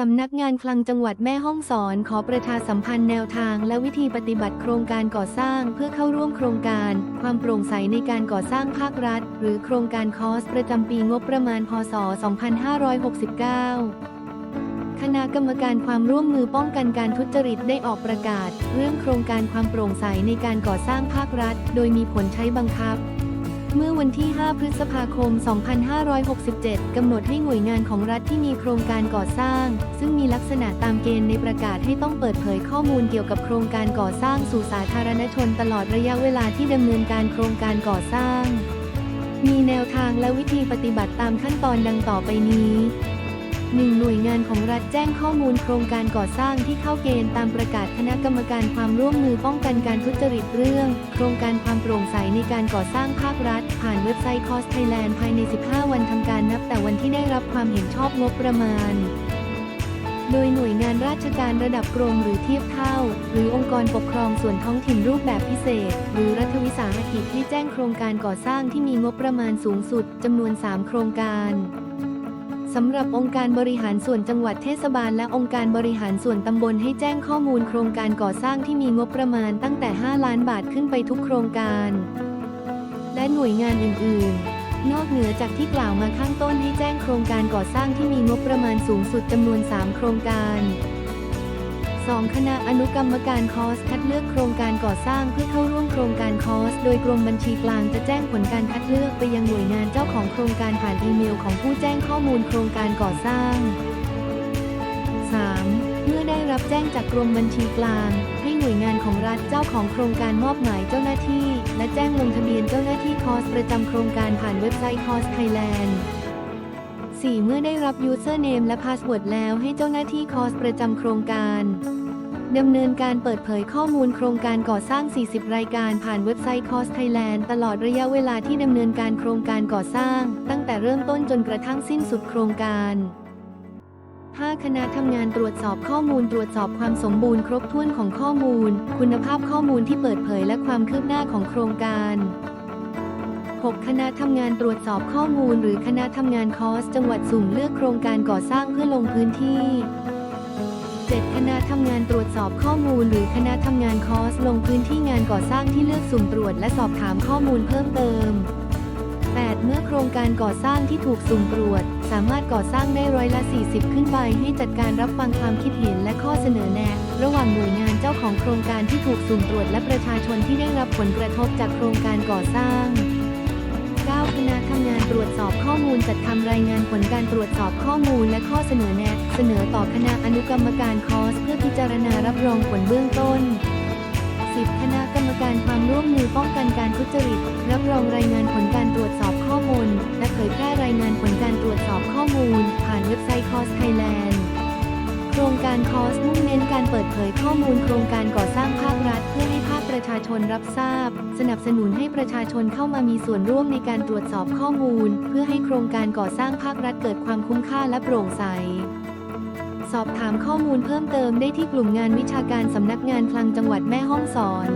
สำนักงานคลังจังหวัดแม่ฮ่องสอนขอประชาสัมพันธ์แนวทางและวิธีปฏิบัติโครงการก่อสร้างเพื่อเข้าร่วมโครงการ ความโปร่งใสในการก่อสร้างภาครัฐ หรือโครงการคอสประจำปีงบประมาณพศ 2569คณะกรรมการความร่วมมือป้องกันการทุจริตได้ออกประกาศ เรื่องโครงการความโปร่งใสในการก่อสร้างภาครัฐ โดยมีผลใช้บังคับ เมื่อวันที่ 5 พฤษภาคม 2567 กำหนดให้หน่วยงานของรัฐที่มีโครงการก่อสร้าง ซึ่งมีลักษณะตามเกณฑ์ในประกาศให้ต้องเปิดเผยข้อมูลเกี่ยวกับโครงการก่อสร้างสู่สาธารณชนตลอดระยะเวลาที่ดำเนินการโครงการก่อสร้าง มีแนวทางและวิธีปฏิบัติตามขั้นตอนดังต่อไปนี้ หนึ่งหน่วยงานของรัฐแจ้งข้อมูลโครงการก่อสร้างที่เข้าเกณฑ์ตามประกาศคณะกรรมการความร่วมมือป้องกันการทุจริตเรื่อง โครงการความโปร่งใสในการก่อสร้างภาครัฐ ผ่านเว็บไซต์ Cost Thailand ภายใน 15 วันทำการนับแต่วันที่ได้รับความเห็นชอบงบประมาณโดยหน่วยงานราชการระดับกรมหรือเทียบเท่า หรือองค์กรปกครองส่วนท้องถิ่นรูปแบบพิเศษ หรือรัฐวิสาหกิจที่แจ้งโครงการก่อสร้างที่มีงบประมาณสูงสุดจำนวน 3 โครงการ สำหรับองค์การบริหารส่วนจังหวัดเทศบาลและองค์การบริหารส่วนตำบลให้แจ้งข้อมูลโครงการก่อสร้างที่มีงบประมาณตั้งแต่ 5 ล้านบาทขึ้นไปทุกโครงการ และหน่วยงานอื่น ๆ นอกเหนือจากที่กล่าวมาข้างต้นให้แจ้งโครงการก่อสร้างที่มีงบประมาณสูงสุดจำนวน 3 โครงการ 2. คณะอนุกรรมการคอสคัดเลือกโครงการก่อสร้างเพื่อเข้าร่วมโครงการคอส โดยกรมบัญชีกลางจะแจ้งผลการคัดเลือกไปยังหน่วยงานเจ้าของโครงการผ่านอีเมลของผู้แจ้งข้อมูลโครงการก่อสร้าง 3. เมื่อได้รับแจ้งจากกรมบัญชีกลาง ให้หน่วยงานของรัฐเจ้าของโครงการมอบหมายเจ้าหน้าที่ และแจ้งลงทะเบียนเจ้าหน้าที่คอสประจำโครงการผ่านเว็บไซต์คอสไทยแลนด์ 4. เมื่อได้รับ username และ password แล้วให้เจ้าหน้าที่คอสประจำโครงการดำเนินการเปิดเผยข้อมูลโครงการก่อสร้าง 40 รายการผ่านเว็บไซต์คอสไทยแลนด์ตลอดระยะเวลาที่ดำเนินการโครงการก่อสร้าง ตั้งแต่เริ่มต้นจนกระทั่งสิ้นสุดโครงการ 5. คณะทำงานตรวจสอบข้อมูลตรวจสอบความสมบูรณ์ครบถ้วนของข้อมูล คุณภาพข้อมูลที่เปิดเผยและความคืบหน้าของโครงการ 6. คณะทำงานตรวจสอบข้อมูล หรือคณะทำงานคอส จังหวัดสุ่มเลือกโครงการก่อสร้างเพื่อลงพื้นที่ 7. คณะทำงานตรวจสอบข้อมูล หรือคณะทำงานคอส ลงพื้นที่งานก่อสร้างที่เลือกสุ่มตรวจและสอบถามข้อมูลเพิ่มเติม 8. เมื่อโครงการก่อสร้างที่ถูกสุ่มตรวจ สามารถก่อสร้างได้ร้อยละ 40 ขึ้นไป ให้จัดการรับฟังความคิดเห็นและข้อเสนอแนะ ระหว่างหน่วยงานเจ้าของโครงการที่ถูกสุ่มตรวจ และประชาชนที่ได้รับผลกระทบจากโครงการก่อสร้าง คณะทำงานตรวจสอบข้อมูลจัดทำรายงานผลการตรวจสอบข้อมูลและข้อเสนอแนะ เสนอต่อคณะอนุกรรมการคอสเพื่อพิจารณารับรองผลเบื้องต้น 10. คณะกรรมการความร่วมมือป้องกันการทุจริต รับรองรายงานผลการตรวจสอบข้อมูล และเผยแพร่รายงานผลการตรวจสอบข้อมูล ผ่านเว็บไซต์คอสไทยแลนด์ ครงการคอสมุ่งเน้นการเปิดเผยข้อมูลโครงการก่อสร้างภาครัฐ เพื่อให้ภาคประชาชนรับทราบ สนับสนุนให้ประชาชนเข้ามามีส่วนร่วมในการตรวจสอบข้อมูล เพื่อให้โครงการก่อสร้างภาครัฐเกิดความคุ้มค่าและโปร่งใสสอบถามข้อมูลเพิ่มเติมได้ที่กลุ่มงานวิชาการสำนักงานคลังจังหวัดแม่ฮ่องสอน